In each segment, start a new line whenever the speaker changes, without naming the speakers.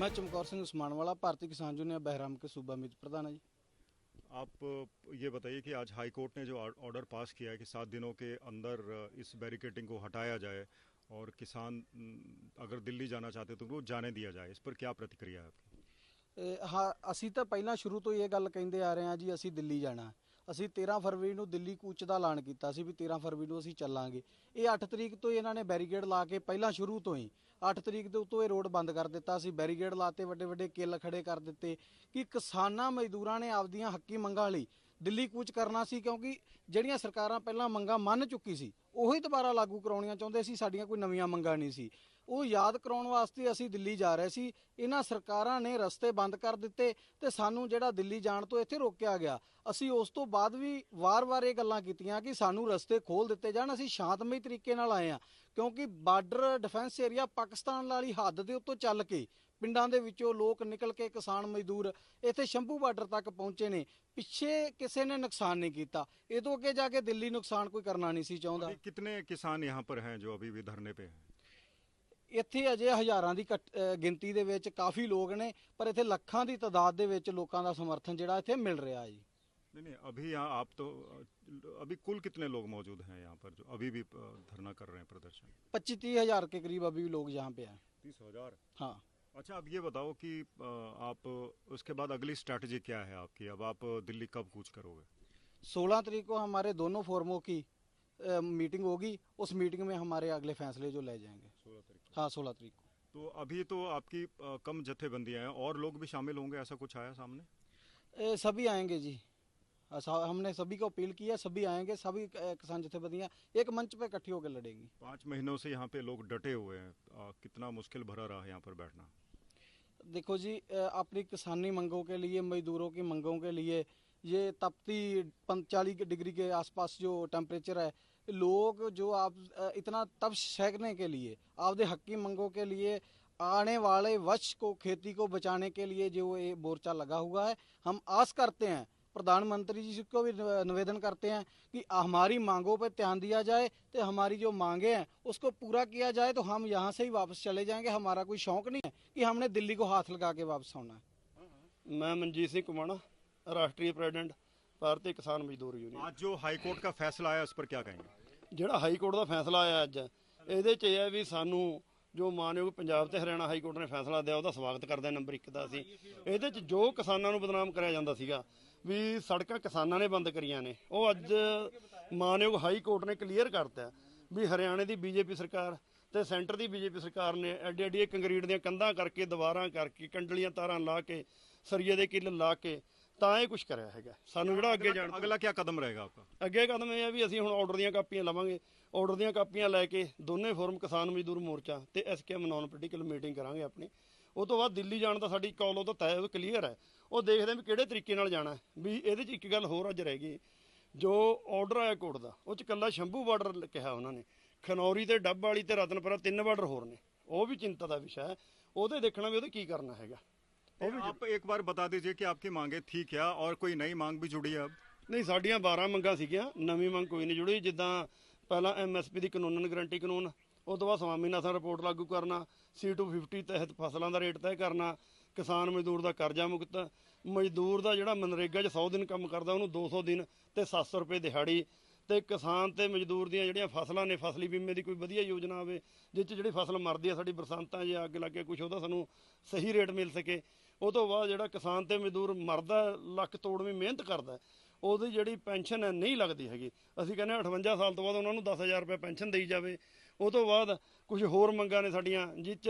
मैं चमकौर सिंह उस्मान वाला भारतीय किसान यूनियन बहराम के सूबा मित्र प्रधान है जी
आप अ, ये बताइए कि आज हाई कोर्ट ने जो ऑर- ऑर्डर पास किया है कि सात दिनों के अंदर अ, इस बैरिकेटिंग को हटाया जाए और किसान न, अगर दिल्ली जाना चाहते तो वो जाने दिया जाए इस पर क्या प्रतिक्रिया है आपकी
ਇਹ ਹਾਂ ਅਸੀਂ ਤਾਂ ਪਹਿਲਾਂ ਸ਼ੁਰੂ ਤੋਂ ਹੀ ਇਹ ਗੱਲ ਕਹਿੰਦੇ ਆ ਰਹੇ ਹਾਂ ਜੀ ਅਸੀਂ ਦਿੱਲੀ ਜਾਣਾ ਅਸੀਂ 13 ਫਰਵਰੀ ਨੂੰ ਦਿੱਲੀ ਕੂਚ ਦਾ ਐਲਾਨ ਕੀਤਾ ਸੀ ਵੀ 13 ਫਰਵਰੀ ਨੂੰ ਅਸੀਂ ਚੱਲਾਂਗੇ। ਇਹ 8 ਤਰੀਕ ਤੋਂ ਹੀ ਇਹਨਾਂ ਨੇ ਬੈਰੀਕੇਡ ਲਾ ਕੇ ਪਹਿਲਾਂ ਸ਼ੁਰੂ ਤੋਂ ਹੀ 8 ਤਰੀਕ ਦੇ ਉੱਤੋਂ ਇਹ ਰੋਡ ਬੰਦ ਕਰ ਦਿੱਤਾ ਸੀ। ਬੈਰੀਕੇਡ ਲਾਤੇ ਵੱਡੇ ਵੱਡੇ ਕਿੱਲ ਖੜੇ ਕਰ ਦਿੱਤੇ ਕਿ ਕਿਸਾਨਾਂ ਮਜ਼ਦੂਰਾਂ ਨੇ ਆਪਦੀਆਂ ਹੱਕੀ ਮੰਗਾਂ ਲਈ ਦਿੱਲੀ ਕੂਚ ਕਰਨਾ ਸੀ ਕਿਉਂਕਿ ਜਿਹੜੀਆਂ ਸਰਕਾਰਾਂ ਪਹਿਲਾਂ ਮੰਗਾਂ ਮੰਨ ਚੁੱਕੀ ਸੀ, ਉਹੀ ਦੁਬਾਰਾ ਲਾਗੂ ਕਰਾਉਣੀਆਂ ਚਾਹੁੰਦੇ ਸੀ। ਸਾਡੀਆਂ ਕੋਈ ਨਵੀਆਂ ਮੰਗਾਂ ਨਹੀਂ ਸੀ। ਉਹ ਯਾਦ ਕਰਾਉਣ ਵਾਸਤੇ ਅਸੀਂ ਦਿੱਲੀ ਜਾ ਰਹੇ ਸੀ। ਇਹਨਾਂ ਸਰਕਾਰਾਂ ਨੇ ਰਸਤੇ ਬੰਦ ਕਰ ਦਿੱਤੇ ਤੇ ਸਾਨੂੰ ਜਿਹੜਾ ਦਿੱਲੀ ਜਾਣ ਤੋਂ ਇੱਥੇ ਰੋਕਿਆ ਗਿਆ। ਅਸੀਂ ਉਸ ਤੋਂ ਬਾਅਦ ਵੀ ਵਾਰ-ਵਾਰ ਇਹ ਗੱਲਾਂ ਕੀਤੀਆਂ ਕਿ ਸਾਨੂੰ ਰਸਤੇ ਖੋਲ ਦਿੱਤੇ ਜਾਣ, ਅਸੀਂ ਸ਼ਾਂਤਮਈ ਤਰੀਕੇ ਨਾਲ ਆਏ ਆ ਕਿਉਂਕਿ ਬਾਰਡਰ ਡਿਫੈਂਸ ਏਰੀਆ ਪਾਕਿਸਤਾਨ ਵਾਲੀ ਹੱਦ ਦੇ ਉੱਤੋਂ ਚੱਲ ਕੇ, ਪਿੰਡਾਂ ਦੇ ਵਿੱਚੋਂ ਲੋਕ ਨਿਕਲ ਕੇ ਕਿਸਾਨ ਮਜ਼ਦੂਰ ਇੱਥੇ ਸ਼ੰਭੂ ਬਾਰਡਰ ਤੱਕ ਪਹੁੰਚੇ ਨੇ। ਪਿੱਛੇ ਕਿਸੇ ਨੇ ਨੁਕਸਾਨ ਨਹੀਂ ਕੀਤਾ। ਇਹ ਤੋਂ ਅੱਗੇ ਜਾ ਕੇ ਦਿੱਲੀ ਨੁਕਸਾਨ ਕੋਈ ਕਰਨਾ ਨਹੀਂ ਸੀ ਚਾਹੁੰਦਾ।
ਕਿੰਨੇ ਕਿਸਾਨ ਯਹਾਂ ਪਰ ਹੈ ਜੋ ਅਭੀ ਵੀ ਧਰਨੇ पे हैं
ਇੱਥੇ ਅਜੇ ਹਜ਼ਾਰਾਂ ਦੀ ਘੱਟ- ਅਹ ਗਿਣਤੀ ਦੇ ਵਿੱਚ ਕਾਫੀ ਲੋਕ ਨੇ ਪਰ ਇੱਥੇ ਲੱਖਾਂ ਦੀ ਤਾਦਾਦ ਦੇ ਵਿੱਚ ਲੋਕਾਂ ਦਾ ਸਮਰਥਨ ਜਿਹੜਾ ਇੱਥੇ ਮਿਲ ਰਿਹਾ ਜੀ
नहीं नहीं अभी यहाँ आप तो अ, अभी कुल कितने लोग मौजूद हैं यहाँ पर जो अभी भी अ, धरना कर रहे हैं प्रदर्शन
25 तीस हजार के करीब अभी भी लोग यहाँ पे हैं
तीस हजार
हाँ
अच्छा अब ये बताओ कि अ, आप उसके बाद अगली स्ट्रैटेजी क्या है आपकी अब आप दिल्ली कब कूच करोगे
16 तारीख को हमारे दोनों फोरमों की अ, मीटिंग होगी उस मीटिंग में हमारे अगले फैसले जो ले जाएँगे।
सोलह तारीख
हाँ सोलह तारीख को।
तो अभी तो आपकी कम जत्थेबंदियाँ हैं और लोग भी शामिल होंगे ऐसा कुछ आया सामने?
ए, सभी आएँगे जी। हमने सभी को अपील किया सभी आएँगे सभी किसान जथेबंदियाँ एक मंच पे इकट्ठी होकर लड़ेंगी।
पाँच महीनों से यहाँ पे लोग डटे हुए हैं। कितना मुश्किल भरा रहा है यहाँ पर बैठना।
देखो जी अपनी किसानी मंगों के लिए मजदूरों की मंगों के लिए ये तपती चालीस डिग्री के आसपास जो टेम्परेचर है लोग जो आप इतना तब सहने के लिए, आपदे हक्की मंगों के लिए, आने वाले वश को, खेती को बचाने के लिए जो ये मोर्चा लगा हुआ है, हम आस करते हैं, प्रधानमंत्री जी को भी निवेदन करते हैं कि हमारी मांगों पर ध्यान दिया जाए तो हमारी जो मांगे हैं, उसको पूरा किया जाए तो हम यहाँ से ही वापस चले जाएँगे, हमारा कोई शौक नहीं है कि हमने दिल्ली को हाथ लगा के वापस आना है।
मैं मनजीत सिंह कुमाना राष्ट्रीय प्रेसिडेंट। ਭਾਰਤੀ ਕਿਸਾਨ ਮਜ਼ਦੂਰ ਯੂਨੀਅਨ
आज जो हाई कोर्ट का फैसला आया उस पर क्या कहेंगे
ਜਿਹੜਾ ਹਾਈ ਕੋਰਟ ਦਾ ਫੈਸਲਾ ਆਇਆ ਅੱਜ ਇਹਦੇ 'ਚ ਇਹ ਹੈ ਵੀ ਸਾਨੂੰ ਜੋ ਮਾਨਯੋਗ ਪੰਜਾਬ ਤੇ ਹਰਿਆਣਾ ਹਾਈ ਕੋਰਟ ਨੇ ਫੈਸਲਾ ਦਿਆ ਉਹਦਾ ਸਵਾਗਤ ਕਰਦੇ ਹਾਂ ਨੰਬਰ 1 ਦਾ ਅਸੀਂ ਇਹਦੇ 'ਚ ਜੋ ਕਿਸਾਨਾਂ ਨੂੰ ਬਦਨਾਮ ਕਰਿਆ ਜਾਂਦਾ ਸੀਗਾ ਵੀ ਸੜਕਾਂ ਕਿਸਾਨਾਂ ਨੇ ਬੰਦ ਕਰੀਆਂ ਨੇ ਉਹ ਅੱਜ ਮਾਨਯੋਗ ਹਾਈ ਕੋਰਟ ਨੇ ਕਲੀਅਰ ਕਰਤਾ ਵੀ ਹਰਿਆਣੇ ਦੀ ਬੀਜੇਪੀ ਸਰਕਾਰ ਤੇ ਸੈਂਟਰ ਦੀ ਬੀਜੇਪੀ ਸਰਕਾਰ ਨੇ ਐਡੀ ਐਡੀ ਕੰਕਰੀਟ ਦੀਆਂ ਕੰਧਾਂ ਕਰਕੇ ਦੀਵਾਰਾਂ ਕਰਕੇ ਕੰਡਲੀਆਂ ਤਾਰਾਂ ਲਾ ਕੇ ਸਰੀਏ ਦੇ ਕਿੱਲ ਲਾ ਕੇ ਤਾਂ ਇਹ ਕੁਝ ਕਰਿਆ ਹੈਗਾ। ਸਾਨੂੰ ਜਿਹੜਾ ਅੱਗੇ ਜਾਣ
ਅਗਲਾ ਕੀ ਕਦਮ ਰਹੇਗਾ ਆਪਕਾ?
ਅੱਗੇ ਕਦਮ ਇਹ ਆ ਵੀ ਅਸੀਂ ਹੁਣ ਆਰਡਰ ਦੀਆਂ ਕਾਪੀਆਂ ਲਵਾਂਗੇ। ਆਰਡਰ ਦੀਆਂ ਕਾਪੀਆਂ ਲੈ ਕੇ ਦੋਨੇ ਫੋਰਮ ਕਿਸਾਨ ਮਜ਼ਦੂਰ ਮੋਰਚਾ ਤੇ ਐਸਕੇਐਮ ਨਾਨ ਪੋਲੀਟੀਕਲ ਮੀਟਿੰਗ ਕਰਾਂਗੇ ਆਪਣੀ। ਉਹ ਤੋਂ ਬਾਅਦ ਦਿੱਲੀ ਜਾਣ ਦਾ ਸਾਡੀ ਕਾਲ ਉਹ ਤਾਂ ਤੈਅ ਉਹ ਕਲੀਅਰ ਹੈ। ਉਹ ਦੇਖਦੇ ਵੀ ਕਿਹੜੇ ਤਰੀਕੇ ਨਾਲ ਜਾਣਾ ਵੀ ਇਹਦੇ 'ਚ ਇੱਕ ਗੱਲ ਹੋਰ ਅੱਜ ਰਹਿ ਗਈ। ਜੋ ਆਰਡਰ ਆਇਆ ਕੋਰਟ ਦਾ ਉਹ 'ਚ ਇਕੱਲਾ ਸ਼ੰਭੂ ਬਾਰਡਰ ਕਿਹਾ ਉਹਨਾਂ ਨੇ। ਖਨੌਰੀ ਤੇ ਡੱਬ ਵਾਲੀ ਤੇ ਰਤਨਪੁਰਾ ਤਿੰਨ ਬਾਰਡਰ ਹੋਰ ਨੇ। ਉਹ ਵੀ ਚਿੰਤਾ ਦਾ ਵਿਸ਼ਾ ਹੈ। ਉਹਦੇ ਦੇਖਣਾ ਵੀ ਉਹਦੇ ਕੀ ਕਰਨਾ ਹੈਗਾ।
आप एक बार बता दीजिए कि आपकी मांगे थी क्या और कोई नई मांग भी जुड़ी है अब
ਨਹੀਂ ਸਾਡੀਆਂ 12 ਮੰਗਾਂ ਸੀਗੀਆਂ ਨਵੀਂ ਮੰਗ ਕੋਈ ਨਹੀਂ ਜੁੜੀ ਜਿੱਦਾਂ ਪਹਿਲਾਂ ਐਮਐਸਪੀ ਦੀ ਕਾਨੂੰਨਨ ਗਰੰਟੀ ਕਾਨੂੰਨ ਉਸ ਤੋਂ ਬਾਅਦ ਸਵਾਮੀਨਾਥਨ ਰਿਪੋਰਟ ਲਾਗੂ ਕਰਨਾ C250 ਤਹਿਤ ਫਸਲਾਂ ਦਾ ਰੇਟ ਤੈਅ ਕਰਨਾ ਕਿਸਾਨ ਮਜ਼ਦੂਰ ਦਾ ਕਰਜ਼ਾ ਮੁਕਤ ਮਜ਼ਦੂਰ ਦਾ ਜਿਹੜਾ ਮਨਰੇਗਾ 'ਚ 100 ਦਿਨ ਕੰਮ ਕਰਦਾ ਉਹਨੂੰ 200 ਦਿਨ ਤੇ 700 ਰੁਪਏ ਦਿਹਾੜੀ ਤੇ ਕਿਸਾਨ ਤੇ ਮਜ਼ਦੂਰ ਦੀਆਂ ਜਿਹੜੀਆਂ ਫਸਲਾਂ ਨੇ ਫਸਲੀ ਬੀਮੇ ਦੀ ਕੋਈ ਵਧੀਆ ਯੋਜਨਾ ਆਵੇ ਜਿਸ 'ਚ ਜਿਹੜੀ ਫਸਲ ਮਰਦੀ ਆ ਸਾਡੀ ਬਰਸਾਤਾਂ ਜੇ ਅੱਗ ਲੱਗੇ ਕੁਝ ਉਹਦਾ ਸਾਨੂੰ ਸਹੀ ਰੇਟ ਮਿਲ ਸਕੇ ਉਹ ਤੋਂ ਬਾਅਦ ਜਿਹੜਾ ਕਿਸਾਨ ਤੇ ਮਜ਼ਦੂਰ ਮਰਦਾ ਲੱਕ ਤੋੜਵੀਂ ਮਿਹਨਤ ਕਰਦਾ ਉਹਦੀ ਜਿਹੜੀ ਪੈਨਸ਼ਨ ਹੈ ਨਹੀਂ ਲੱਗਦੀ ਹੈਗੀ। ਅਸੀਂ ਕਹਿੰਦੇ ਹਾਂ 58 ਸਾਲ ਤੋਂ ਬਾਅਦ ਉਹਨਾਂ ਨੂੰ 10000 ਰੁਪਏ ਪੈਨਸ਼ਨ ਦੇਈ ਜਾਵੇ। ਉਹ ਤੋਂ ਬਾਅਦ ਕੁਝ ਹੋਰ ਮੰਗਾਂ ਨੇ ਸਾਡੀਆਂ ਜਿਸ 'ਚ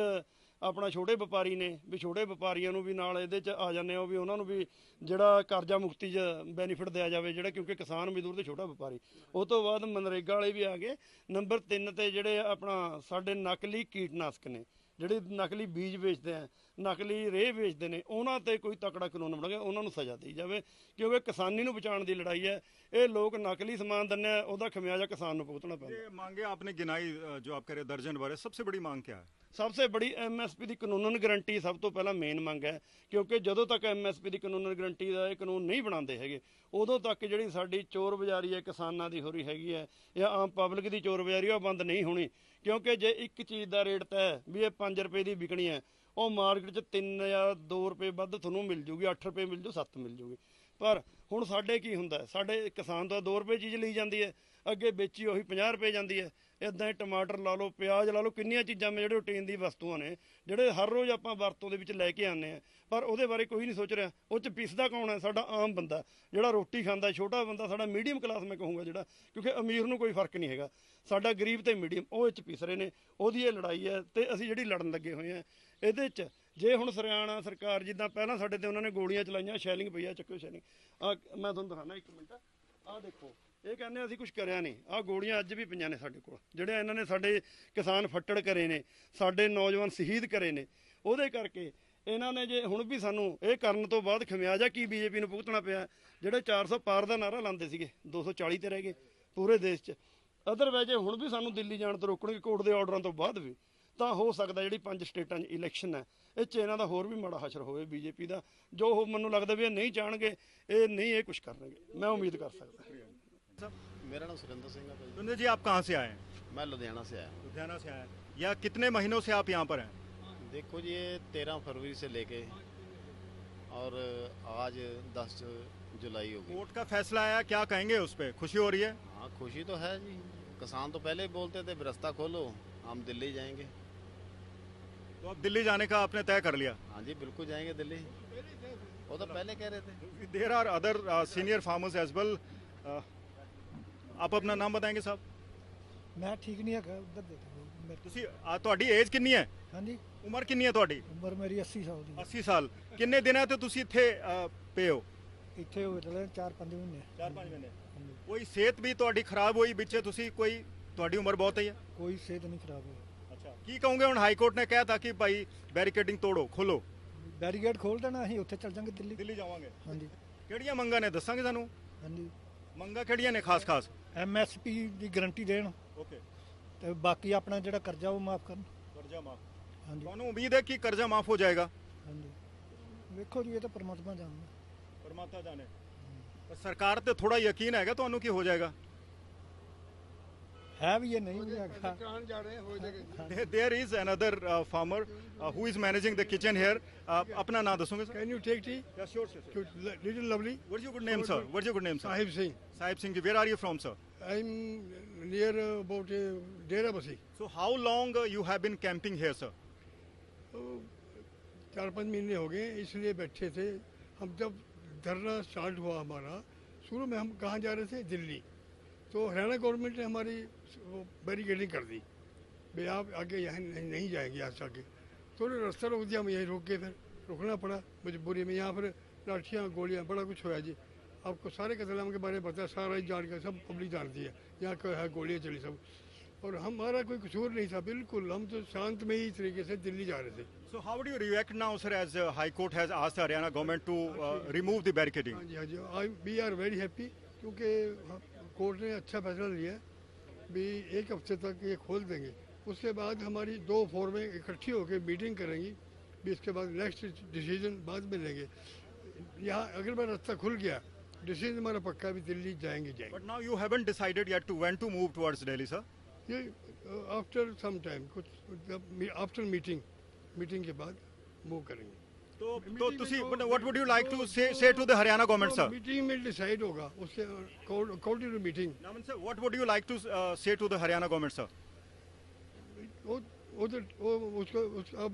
ਆਪਣਾ ਛੋਟੇ ਵਪਾਰੀ ਨੇ, ਵੀ ਛੋਟੇ ਵਪਾਰੀਆਂ ਨੂੰ ਵੀ ਨਾਲ ਇਹਦੇ 'ਚ ਆ ਜਾਂਦੇ ਹੋ ਵੀ ਉਹਨਾਂ ਨੂੰ ਵੀ ਜਿਹੜਾ ਕਰਜ਼ਾ ਮੁਕਤੀ 'ਚ ਬੈਨੀਫਿਟ ਦਿਆ ਜਾਵੇ, ਜਿਹੜਾ ਕਿਉਂਕਿ ਕਿਸਾਨ, ਮਜ਼ਦੂਰ ਤੇ ਛੋਟਾ ਵਪਾਰੀ। ਉਹ ਤੋਂ ਬਾਅਦ ਮਨਰੇਗਾ ਵਾਲੇ ਵੀ ਆ ਗਏ। ਨੰਬਰ 3 ਤੇ ਜਿਹੜੇ ਆਪਣਾ ਸਾਡੇ ਨਕਲੀ ਕੀਟਨਾਸ਼ਕ ਨੇ ਜਿਹੜੇ ਨਕਲੀ ਬੀਜ ਵੇਚਦੇ ਆ ਨਕਲੀ ਰੇਹ ਵੇਚਦੇ ਨੇ ਉਹਨਾਂ ਤੇ ਕੋਈ ਤਕੜਾ ਕਾਨੂੰਨ ਬਣਾਵੇ ਉਹਨਾਂ ਨੂੰ ਸਜ਼ਾ ਦੇਈ ਜਾਵੇ ਕਿਉਂਕਿ ਕਿਸਾਨੀ ਨੂੰ ਬਚਾਉਣ ਦੀ ਲੜਾਈ ਹੈ ਇਹ ਲੋਕ ਨਕਲੀ ਸਮਾਨ ਦਿੰਦੇ ਆ ਉਹਦਾ ਖਮਿਆਜਾ ਕਿਸਾਨ ਨੂੰ ਭੁਗਤਣਾ ਪੈਂਦਾ
ये मांगे आपने गिनाई अ, जो आप कह रहे दर्जन भर है सबसे बड़ी मांग क्या है
ਸਭ ਤੋਂ ਬੜੀ ਐਮਐਸਪੀ ਦੀ ਕਾਨੂੰਨਨ ਗਰੰਟੀ ਸਭ ਤੋਂ ਪਹਿਲਾਂ ਮੇਨ ਮੰਗ ਹੈ ਕਿਉਂਕਿ ਜਦੋਂ ਤੱਕ ਐਮਐਸਪੀ ਦੀ ਕਾਨੂੰਨਨ ਗਰੰਟੀ ਦਾ ਇਹ ਕਾਨੂੰਨ ਨਹੀਂ ਬਣਾਉਂਦੇ ਹੈਗੇ ਉਦੋਂ ਤੱਕ ਜਿਹੜੀ ਸਾਡੀ ਚੋਰ ਬਾਜ਼ਾਰੀ ਹੈ ਕਿਸਾਨਾਂ ਦੀ ਹੋ ਰਹੀ ਹੈਗੀ ਹੈ ਜਾਂ ਆਮ ਪਬਲਿਕ ਦੀ ਚੋਰ ਬਾਜ਼ਾਰੀ ਉਹ ਬੰਦ ਨਹੀਂ ਹੋਣੀ ਕਿਉਂਕਿ ਜੇ ਇੱਕ ਚੀਜ਼ ਦਾ ਰੇਟ ਤੈਅ ਵੀ ਇਹ 5 ਰੁਪਏ ਦੀ ਵਿਕਣੀ ਹੈ, ਉਹ ਮਾਰਕੀਟ 'ਚ 3 ਜਾਂ 2 ਰੁਪਏ ਵੱਧ ਤੁਹਾਨੂੰ ਮਿਲ ਜੂਗੀ 8 ਰੁਪਏ ਮਿਲ ਜੂ 7 ਮਿਲ ਜੂਗੀ। ਪਰ ਹੁਣ ਸਾਡੇ ਕੀ ਹੁੰਦਾ ਸਾਡੇ ਕਿਸਾਨ ਤਾਂ 2 ਰੁਪਏ ਚੀਜ਼ ਲਈ ਜਾਂਦੀ ਹੈ। ਅੱਗੇ ਵੇਚੀ ਉਹੀ 50 ਰੁਪਏ ਜਾਂਦੀ ਹੈ। ਇਦਾਂ ਹੀ ਟਮਾਟਰ ਲਾ ਲਓ, ਪਿਆਜ਼ ਲਾ ਲਓ, ਕਿੰਨੀਆਂ ਚੀਜ਼ਾਂ ਮੈਂ ਜਿਹੜੇ ਰੂਟੀਨ ਦੀ ਵਸਤੂਆਂ ਨੇ, ਜਿਹੜੇ ਹਰ ਰੋਜ਼ ਆਪਾਂ ਵਰਤੋਂ ਦੇ ਵਿੱਚ ਲੈ ਕੇ ਆਉਂਦੇ ਆ ਪਰ ਉਹਦੇ ਬਾਰੇ ਕੋਈ ਨਹੀਂ ਸੋਚ ਰਿਹਾ। ਉਹ ਚ ਪਿਸਦਾ ਕੌਣ ਹੈ? ਸਾਡਾ ਆਮ ਬੰਦਾ। ਜਿਹੜਾ ਰੋਟੀ ਖਾਂਦਾ, ਛੋਟਾ ਬੰਦਾ, ਸਾਡਾ ਮੀਡੀਅਮ ਕਲਾਸ ਮੈਂ ਕਹੂੰਗਾ ਜਿਹੜਾ, ਕਿਉਂਕਿ ਅਮੀਰ ਨੂੰ ਕੋਈ ਫ਼ਰਕ ਨਹੀਂ ਹੈਗਾ। ਸਾਡਾ ਗਰੀਬ ਤੇ ਮੀਡੀਅਮ ਉਹ ਇਹ ਚ ਪਿਸ ਰਹੇ ਨੇ। ਉਹਦੀ ਇਹ ਲੜਾਈ ਹੈ ਤੇ ਅਸੀਂ ਜਿਹੜੀ ਲੜਨ ਲੱਗੇ ਹੋਏ ਆ ਇਹਦੇ ਚ ਜੇ ਹੁਣ ਸਰਿਆਣਾ ਸਰਕਾਰ ਜਿੱਦਾਂ ਪਹਿਲਾਂ ਸਾਡੇ ਤੇ ਉਹਨਾਂ ਨੇ ਗੋਲੀਆਂ ਚਲਾਈਆਂ, ਸ਼ੈਲਿੰਗ ਪਈ ਆ ਚੱਕੋ ਸ਼ੈਲਿੰਗ। ਆ, ਮੈਂ ਤੁਹਾਨੂੰ ਦਿਖਾਣਾ ਇੱਕ ਮਿੰਟ। ਆਹ ਦੇਖੋ। ਇਹ ਕਹਿੰਦੇ ਅਸੀਂ ਕੁਝ ਕਰਿਆ ਨਹੀਂ। ਆਹ ਗੋਲੀਆਂ ਅੱਜ ਵੀ ਪਈਆਂ ਨੇ ਸਾਡੇ ਕੋਲ ਜਿਹੜੇ ਇਹਨਾਂ ਨੇ ਸਾਡੇ ਕਿਸਾਨ ਫੱਟੜ ਕਰੇ ਨੇ, ਸਾਡੇ ਨੌਜਵਾਨ ਸ਼ਹੀਦ ਕਰੇ ਨੇ। ਉਹਦੇ ਕਰਕੇ ਇਹਨਾਂ ਨੇ ਜੇ ਹੁਣ ਵੀ ਸਾਨੂੰ ਇਹ ਕਰਨ ਤੋਂ ਬਾਅਦ ਖਮਿਆਜਾ ਕੀ ਬੀਜੇਪੀ ਨੂੰ ਭੁਗਤਣਾ ਪਿਆ? ਜਿਹੜੇ 400 ਪਾਰ ਦਾ ਨਾਰਾ ਲਾਉਂਦੇ ਸੀਗੇ 240 ਤੇ ਰਹਿ ਗਏ ਪੂਰੇ ਦੇਸ਼ 'ਚ। ਅਦਰਵਾਈਜ਼ ਜੇ ਹੁਣ ਵੀ ਸਾਨੂੰ ਦਿੱਲੀ ਜਾਣ ਤੋਂ ਰੋਕਣਗੇ ਕੋਰਟ ਦੇ ਆਰਡਰਾਂ ਤੋਂ ਬਾਅਦ ਵੀ, ਤਾਂ ਹੋ ਸਕਦਾ ਜਿਹੜੀ ਪੰਜ ਸਟੇਟਾਂ 'ਚ ਇਲੈਕਸ਼ਨ ਹੈ, ਇਹ 'ਚ ਇਹਨਾਂ ਦਾ ਹੋਰ ਵੀ ਮਾੜਾ ਹਸ਼ਰ ਹੋਵੇ ਬੀਜੇਪੀ ਦਾ। ਜੋ ਉਹ ਮੈਨੂੰ ਲੱਗਦਾ ਵੀ ਇਹ ਨਹੀਂ ਜਾਣਗੇ ਇਹ ਨਹੀਂ ਇਹ ਕੁਝ ਕਰਨਗੇ। ਮੈਂ ਉਮੀਦ ਕਰ ਸਕਦਾ।
मेरा नाम सुरेंद्र सिंह है भाई।
सुंदर जी आप कहाँ से आए हैं?
मैं लुधियाना से आया हूँ।
लुधियाना से आए हैं। या कितने महीनों से आप यहाँ पर हैं?
देखो जी तेरह फरवरी से लेके और आज दस जुलाई होगी
कोर्ट का फैसला आया क्या कहेंगे उस पर खुशी हो रही है?
हाँ खुशी तो है जी। किसान तो पहले ही बोलते थे "भी रास्ता खोलो हम दिल्ली जाएँगे।
तो अब दिल्ली जाने का आपने तय कर लिया?
हाँ जी बिल्कुल जाएँगे दिल्ली। वो तो पहले कह रहे थे।
There are other senior farmers as well ਆਪ ਆਪਣਾ ਨਾਮ ਬਤਾਏਗੇ ਸਾਹਿਬ?
ਮੈਂ ਠੀਕ ਨਹੀਂ ਹੈਗਾ ਉਧਰ ਦੇਖੋ ਮੇਰੇ
ਤੁਸੀਂ ਆ ਤੁਹਾਡੀ ਏਜ ਕਿੰਨੀ ਹੈ?
ਹਾਂਜੀ।
ਉਮਰ ਕਿੰਨੀ ਹੈ ਤੁਹਾਡੀ?
ਉਮਰ ਮੇਰੀ 80 ਸਾਲ ਦੀ
80 ਸਾਲ। ਕਿੰਨੇ ਦਿਨਾਂ ਤੋਂ ਤੁਸੀਂ ਇੱਥੇ ਅ, ਹੋ?
ਇੱਥੇ ਹੋ ਚਲੇ 4-5 ਮਹੀਨੇ।
4-5 ਮਹੀਨੇ। ਕੋਈ ਸਿਹਤ ਵੀ ਤੁਹਾਡੀ ਖਰਾਬ ਹੋਈ ਵਿੱਚ? ਤੁਸੀਂ ਕੋਈ ਤੁਹਾਡੀ ਉਮਰ ਬਹੁਤ ਹੈ?
ਕੋਈ ਸਿਹਤ ਨਹੀਂ ਖਰਾਬ ਹੋਈ।
ਕੀ ਕਹੋਗੇ ਹੁਣ ਹਾਈ ਕੋਰਟ ਨੇ ਕਿਹਾ ਤਾਂ ਕਿ ਭਾਈ ਬੈਰੀਕੇਡਿੰਗ ਤੋੜੋ ਖੋਲੋ?
ਬੈਰੀਗੇਡ ਖੋਲ ਦੇਣਾ ਅਸੀਂ ਉੱਥੇ ਚੱਲ ਜਾਾਂਗੇ ਦਿੱਲੀ।
ਦਿੱਲੀ ਜਾਵਾਂਗੇ।
ਹਾਂਜੀ।
ਕਿਹੜੀਆਂ ਮੰਗਾਂ ਨੇ? ਦੱਸਾਂਗੇ ਸਾਨੂੰ
ਹਾਂਜੀ।
ਮੰਗਾਂ ਕਿਹੜੀਆਂ ਨੇ ਖਾਸ ਖਾਸ
ਐਮਐਸਪੀ ਦੀ ਗਾਰੰਟੀ ਦੇਣ।
ਓਕੇ
ਤੇ ਬਾਕੀ ਆਪਣਾ ਜਿਹੜਾ ਕਰਜ਼ਾ ਉਹ ਮਾਫ ਕਰਨ।
ਕਰਜ਼ਾ ਮਾਫ।
ਹਾਂਜੀ।
ਤੁਹਾਨੂੰ ਉਮੀਦ ਹੈ ਕਿ ਕਰਜ਼ਾ ਮਾਫ ਹੋ ਜਾਏਗਾ?
ਹਾਂਜੀ। ਵੇਖੋ ਜੀ ਇਹ ਤਾਂ ਪਰਮਾਤਮਾ ਜਾਣਦਾ।
ਪਰਮਾਤਮਾ ਜਾਣੇ। ਪਰ ਸਰਕਾਰ ਤੇ ਥੋੜਾ ਯਕੀਨ ਹੈਗਾ ਤੁਹਾਨੂੰ ਕਿ ਹੋ ਜਾਏਗਾ?
have ye nahi There is another
uh, farmer uh, who is managing the kitchen here. Uh, apna naam dasoge sir?
Can you take tea?
Yeah, sure, sure, sure.
Little lovely.
What's your good name, sir? What's your good name, sir?
Sahib Singh.
Sahib Singh, where are you from, sir?
I'm near about uh, Dera Basi.
So how long you have been camping here, sir?
चार पाँच महीने हो गए इसलिए बैठे थे हम जब धरना स्टार्ट हुआ हमारा शुरू में हम कहाँ जा रहे थे दिल्ली तो हरियाणा गवर्नमेंट ने हमारी वो बैरिकेडिंग कर दी। भाई आप आगे यहाँ नहीं, नहीं जाएँगे यहाँ से आगे तो उन्होंने रास्ता रोक दिया हम यहीं रोक के फिर रुकना पड़ा मजबूरी में। यहाँ पर लाठियाँ गोलियाँ बड़ा कुछ होया जी। आपको सारे कतलाम के बारे में पता है सारा ही जान सब पब्लिक जानती है। यहाँ क्या है गोलियाँ चली सब। और हमारा कोई कसूर नहीं था बिल्कुल। हम तो शांत में ही तरीके से दिल्ली जा रहे थे।
So how would you react now, sir, as uh, High Court has asked the Haryana government to uh, remove
हाँ जी हाँ जी। I we are very happy क्योंकि कोर्ट ने अच्छा फैसला लिया भी एक हफ़्ते तक ये खोल देंगे। उसके बाद हमारी दो फॉर्में इकट्ठी होकर मीटिंग करेंगी भी इसके बाद नेक्स्ट डिसीज़न बाद में लेंगे। यहाँ अगर मैं रास्ता खुल गया डिसीज़न हमारा पक्का भी दिल्ली जाएँगे जाएँगे।
Haven't decided yet to when to move towards Delhi, sir.
ये आफ्टर सम टाइम कुछ आफ्टर मीटिंग मीटिंग के बाद मूव करेंगे।
तो तो ਤੁਸੀਂ what would you like to say say to the Haryana government, sir?
Meeting में डिसाइड होगा उसके according to meeting
Naman sir, what would you like to uh, say to the Haryana government, sir?
वो वो तो वो उसको उस, अब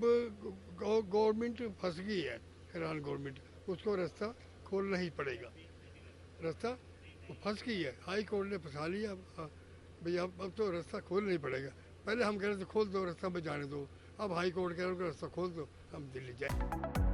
गवर्नमेंट फंस गई है ईरान गवर्नमेंट उसको रास्ता खोलना ही पड़ेगा। रास्ता फंस गई है हाई कोर्ट ने फंसा लिया अब हाँ, भाई अब अब तो रास्ता खोलना ही पड़ेगा। पहले हम कह रहे थे खोल दो रास्ता में जाने दो। अब हाई कोर्ट कह रहे हो रास्ता खोल दो हम दिल्ली जाए